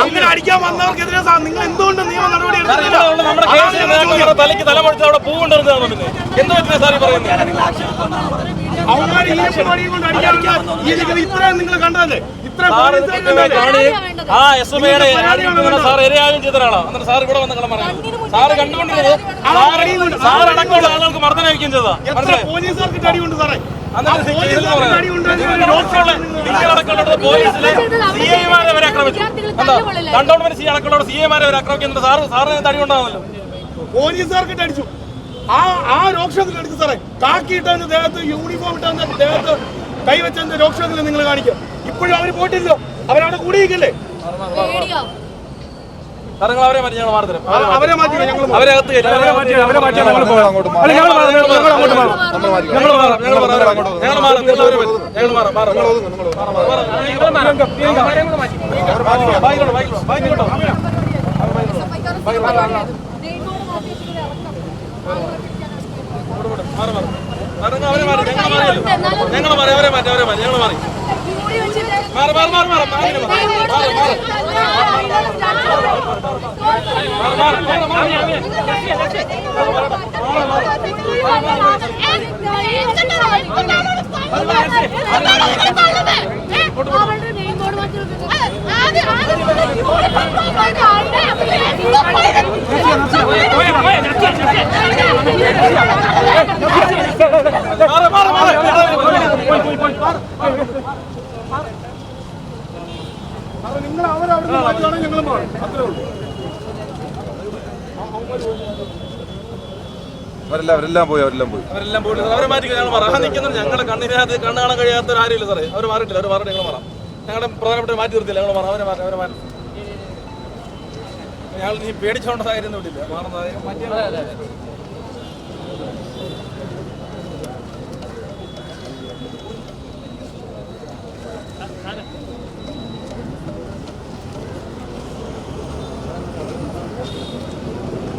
അങ്ങനെ അടിക്കാൻ വന്നവർക്കെതിരെ നിങ്ങൾ എന്തുകൊണ്ട് നിയമ നടപടി എടുത്തില്ല തലയ്ക്ക് തലമുഴിച്ച് അവിടെ പൂ കൊണ്ടുവരുന്നതാണ് പിന്നെ എന്ത് പറ്റില്ല സാറി പറയുന്നത്? ഇത്രയും നിങ്ങൾ കണ്ടത് ആ എസ് എം എയുടെ സാർ ഇരയാകും ചെയ്ത ഒരാളാണ് എന്നിട്ട് സാർ ഇവിടെ വന്ന് കളി പറഞ്ഞു സാറ് കണ്ടുകൊണ്ടിരുന്നത് സാർ അടക്കമുള്ള ആളുകൾക്ക് മർദ്ദനം വയ്ക്കുകയും ചെയ്തതാ. മനസ്സിലായി? അന്നിട്ട് പോലീസിലെ സി ഐമാരെ വരെ ആക്രമിച്ചു. എന്താ കണ്ടോൺമെന്റ് സി അടക്കമുള്ള സി ഐമാരെ വരെ ആക്രമിക്കുന്നുണ്ട്. സാർ സാറിന് തടി ഉണ്ടാകുന്നല്ലോ പോലീസുകാർക്ക് അടിച്ചു. ആ ആ രോക്ഷത്തിൽ അടിച്ചു സാറേ. കാക്കി ഇട്ടതിന്റെ ദേഹത്ത് യൂണിഫോം ഇട്ടതിന്റെ ദേഹത്ത് കൈവച്ചതിന്റെ രോക്ഷത്തിൽ നിങ്ങൾ കാണിക്കുക ഇപ്പോഴും അവർ പോയിട്ടില്ലോ. അവരവിടെ കൂടിയിരിക്കല്ലേ? കാരണം അവരെ മാറ്റി ഞങ്ങൾ മാറി അവരെ മാറ്റി അവരെ അകത്ത് ഞങ്ങൾ മാറി അവരെ മാറ്റി അവരെ മാറ്റി ഞങ്ങൾ മാറി മാറി മാറി മാറി മാറി മാറി മാറി മാറി മാറി മാറി പോയി പോയി പോയി നിങ്ങൾ അവരവിടെ മാറ്റുകയാണെങ്കിൽ ഞങ്ങൾ മാറും. അത്രേ ഉള്ളൂ. അവരെല്ലാം അവരെല്ലാം പോയി അവരെല്ലാം പോയി. അവരെല്ലാം പോയി അവരെ മാറ്റി ഞങ്ങൾ മാറാം. ആ നിൽക്കുന്നത് ഞങ്ങളുടെ കണ്ണിനകത്ത് കണ്ണ് കാണാൻ കഴിയാത്ത ആരുമില്ല സാറേ. അവർ മാറിയിട്ടില്ല അവർ മാറിയിട്ട് ഞങ്ങൾ മാറാം. ഞങ്ങളുടെ പ്രധാനപ്പെട്ട മാറ്റി നിർത്തില്ല ഞങ്ങൾ മാറാം. അവരെ മാറ്റി അവരെ മാറ്റി ഞങ്ങൾ നീ പേടിച്ചോണ്ട സാഹചര്യം ഒന്നും ഇല്ല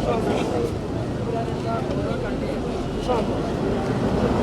上。上上